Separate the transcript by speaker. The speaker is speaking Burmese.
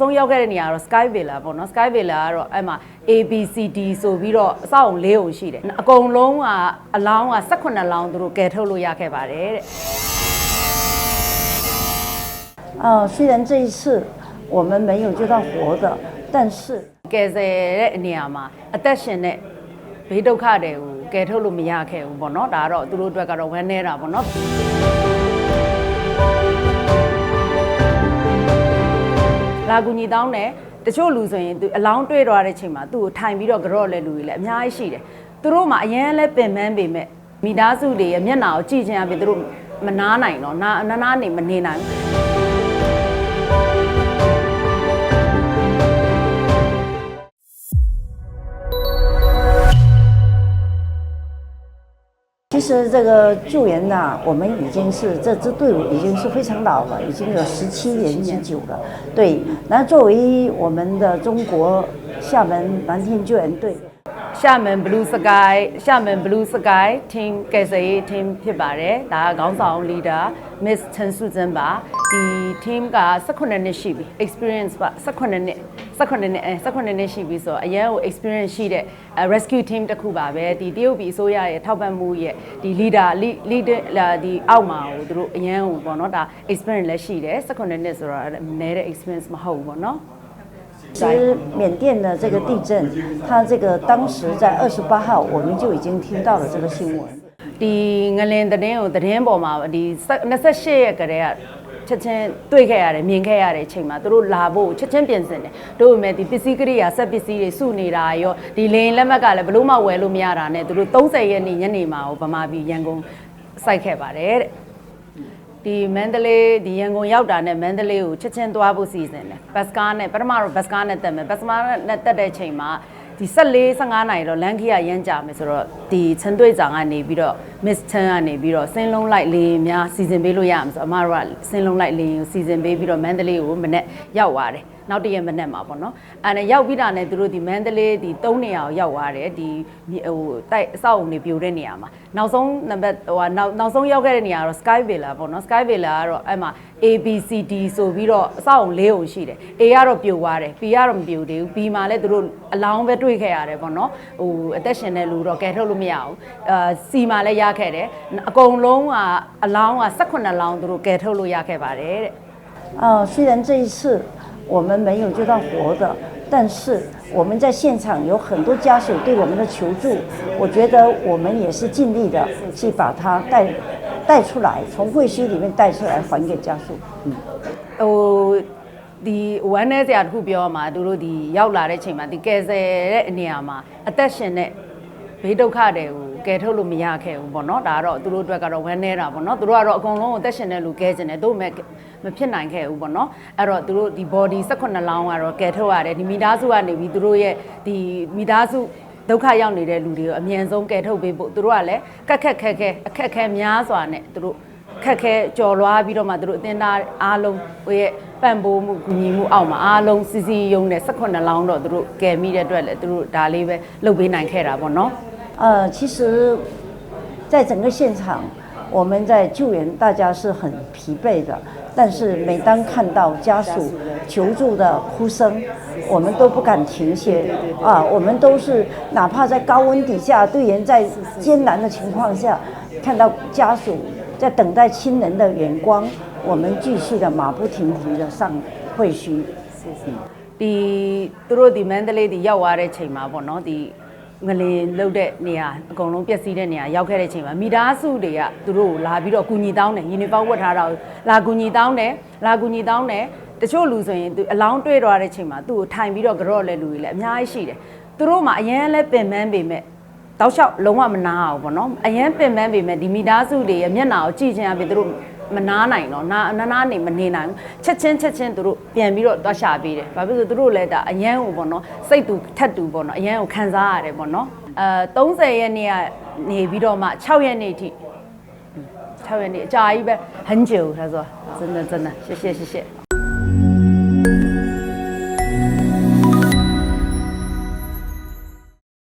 Speaker 1: ဆုံးရောက်ခဲ့တဲ့နေရာကတော့ Sky Villa ပေါ့နော် Sky Villa ကတော့အဲ့မှာ ABCD ဆိုပြီးတော့အဆောက်အုံ၄ုံရှိတယ်အကုန်လုံးကအလောင်းက18လောင်းသူတို့ကယ်ထုတ်လို့ရခဲ့ပါတယ်တဲ့
Speaker 2: 啊，虽然这一次我们没有救到活的，但是
Speaker 1: ကယ်ဆယ်တဲ့နေရာမှာအသက်ရှင်တဲ့ဘေးဒုက္ခတွေကိုကယ်ထုတ်လို့မရခဲ့ဘူးပေါ့နော်ဒါကတော့သူတို့အတွက်ကတော့ဝမ်းနည်းတာပေါ့နော် လာကူညီတောင်းတယ်တချို့လူဆိုရင်သူအလောင်းတွေ့တော့တဲ့ချိန်မှာသူ့ကိုထိုင်ပြီးတော့ကြော့လဲလူတွေလည်းအများကြီးရှိတယ်သူတို့မှအရန်လဲပင်ပန်းပေမဲ့မိသားစုတွေရဲ့မျက်နှာကိုကြည့်ချင်ရပြီသူတို့မနာနိုင်တော့နာနာနာနေမနေနိုင်ဘူး
Speaker 2: 实这个救援呐、我们已经是这支队伍已经是非常老了，已经有十七年之久了。对，那作为我们的中国厦门蓝天救援队。
Speaker 1: ရှာမန် Blue Sky ရှာမန် Blue Sky team ကယ်ဆယ်ရေး team ဖြစ်ပါတယ်ဒါကခေါင်းဆောင် leader Miss ချန်စုဇန်ပါဒီ team က18နှစ်ရှိပြီ experience ပါ18နှစ် 18နှစ်အဲ18နှစ်ရှိပြီဆိုတော့အရန်ကို experience ရှိတဲ့ rescue team တစ်ခုပါပဲဒီတရုတ်ပြည်အစိုးရရဲ့ထောက်ပံ့မှုရဲ့ဒီ leader leader ဒီအောက်မှာကိုသူတို့အရန်ကိုပေါ့နော်ဒါ experience လည်းရှိတယ်18နှစ်ဆိုတော့နည်းတဲ့ experience မဟုတ်ဘူးပေါ့နော်
Speaker 2: 其实缅甸的这个地震，它这个当时在二十八号，我们就已经听到了这个新闻。
Speaker 1: ဒီငလင်သတင်းကိုသတင်းပေါ်မှာဒီ28ရက်ကတည်းက ချက်ချင်းတွေ့ခဲ့ရတယ်မြင်ခဲ့ရတဲ့အချိန်မှာသူတို့လာဖို့ချက်ချင်းပြင်ဆင်တယ်တို့ပေမဲ့ဒီပစ္စည်းကိရိယာဆက်ပစ္စည်းတွေစုနေတာရောဒီလေရင်လက်မှတ်ကလည်းဘလို့မှဝယ်လို့မရတာနဲ့သူတို့30ရက်နေ့ညနေမှာဟိုဗမာပြည်ရန်ကုန်စိုက်ခဲ့ပါတယ်တဲ့ဒီမန္တလေးဒီရန်ကုန်ရောက်တာနဲ့မန္တလေးကိုချက်ချင်းသွားဖို့စီစဉ်တယ်ဘတ်စကားနဲ့ပထမတော့ဘတ်စကားနဲ့တက်မယ်ဘတ်စကားနဲ့တက်တဲ့ချိန်မှာဒီ14 15နိုင်တော့လန်ခီရရမ်းကြမယ်ဆိုတော့ဒီချန်တွေ့ဆောင်ကနေပြီးတော့ Miss Chan ကနေပြီးတော့စင်းလုံးလိုက်လေရင်များစီစဉ်ပေးလို့ရမှာဆိုအမတို့ကစင်းလုံးလိုက်လေရင်ကိုစီစဉ်ပေးပြီးတော့မန္တလေးကိုမနေ့ရောက်သွားတယ်နောက်တရက်မနေ့မှာပေါ့နော်အဲ့ဒါရောက်ပြီးတာနဲ့သူတို့ဒီမန္တလေးဒီ၃နေရာကိုရောက်သွားတယ်ဒီဟိုတိုက်အဆောက်အုံတွေပြိုတဲ့နေရာမှာနောက်ဆုံးနံပါတ်ဟိုကနောက်နောက်ဆုံးရောက်ခဲ့တဲ့နေရာကတော့ Sky Villa ပေါ့နော် Sky Villa ကတော့အဲ့မှာ ABCD ဆိုပြီးတော့အဆောက်အုံ၄ုံရှိတယ် A ကတော့ပြိုသွားတယ် B ကတော့မပြိုသေးဘူး B မှာလည်းသူတို့အလောင်းပဲတွေ့ခဲ့ရတယ်ပေါ့နော်ဟိုအသက်ရှင်တဲ့လူတော့ကယ်ထုတ်လို့မရဘူးအာ C မှာလည်းရခဲ့တယ်အကုန်လုံးကအလောင်းက18လောင်းသူတို့ကယ်ထုတ်လို့ရခဲ့ပါတယ်တဲ့
Speaker 2: 啊，虽然这一次我们没有救到活的，但是我们在现场有很多家属对我们的求助，我觉得我们也是尽力的去把它带带出来，从废墟里面带出来还给家属。嗯。
Speaker 1: ဟိုဒီဝမ်းနဲ့ဆရာတခုပြောမှာသူတို့ဒီရောက်လာတဲ့ချိန်မှာဒီကယ်ဆယ်တဲ့နေရာမှာအသက်ရှင်တဲ့ဘေးဒုက္ခတွေကို ကယ်ထုတ်လို့မရခဲ့ဘူးပေါ့နော်ဒါကတော့သူတို့အတွက်ကတော့ဝမ်းနေတာပေါ့နော်သူတို့ကတော့အကုန်လုံးအသက်ရှင်တဲ့လူကယ်ကျင်တယ်တို့မဲ့မဖြစ်နိုင်ခဲ့ဘူးပေါ့နော်အဲ့တော့သူတို့ဒီ body 18လောင်းကတော့ကယ်ထုတ်ရတယ်ဒီမိသားစုကနေပြီးသူတို့ရဲ့ဒီမိသားစုဒုက္ခရောက်နေတဲ့လူတွေကိုအမြန်ဆုံးကယ်ထုတ်ပေးဖို့သူတို့ကလည်းကက်ခက်ခက်ခဲအခက်ခဲများစွာနဲ့သူတို့ခက်ခဲကြော်လွားပြီးတော့မှသူတို့အတင်းသားအားလုံးဟိုရဲ့ပံ့ပိုးမှုကူညီမှုအောက်မှာအားလုံးစီစီယုံနဲ့18လောင်းတော့သူတို့ကယ်မိတဲ့အတွက်လည်းသူတို့ဒါလေးပဲလုပ်ပေးနိုင်ခဲ့တာပေါ့နော်
Speaker 2: 呃，其实，在整个现场，我们在救援，大家是很疲惫的。但是每当看到家属求助的哭声，我们都不敢停歇啊！我们都是哪怕在高温底下，队员在艰难的情况下，看到家属在等待亲人的眼光，我们继续的马不停蹄的上废墟。
Speaker 1: ဒီသူတို့ဒီမန္တလေးဒီရောက်သွားတဲ့ချိန်မှာပေါ့နော်ဒီ ငလင်လုတ်တဲ့နေရာအကုန်လုံးပျက်စီးတဲ့နေရာရောက်ခဲ့တဲ့ချိန်မှာမိသားစုတွေကသူတို့ကိုလာပြီးတော့ကူညီတောင်းတယ်ယူနီဖောင်းဝတ်ထားတာကိုလာကူညီတောင်းတယ်လာကူညီတောင်းတယ်တချို့လူဆိုရင်သူအလောင်းတွေ့တော့တဲ့ချိန်မှာသူ့ကိုထိုင်ပြီးတော့ကြော့လဲလူတွေလည်းအများကြီးရှိတယ်သူတို့မှအရန်လဲပင်ပန်းပေမဲ့တောက်လျှောက်လုံးဝမနာအောင်ပေါ့နော်အရင်ပင်ပန်းပေမဲ့ဒီမိသားစုတွေရဲ့မျက်နှာကိုကြည့်ချင်ရပြီသူတို့ မနာနိုင်တော့နာနာနာနေမနေနိုင်ဘူးချက်ချင်းချက်ချင်းသူတို့ပြန်ပြီးတော့တွားရှာပေးတယ်ဘာဖြစ်လို့သူတို့လည်းဒါအရန်ကိုပေါ့နော်စိတ်တူထက်တူပေါ့နော်အရန်ကိုခံစားရတယ်ပေါ့နော်အဲ30ရက်နေ့ကနေပြီးတော့မှ6ရက်နေ့ထိ6ရက်နေ့အကြာကြီးပဲ很久他说真的真的谢谢谢谢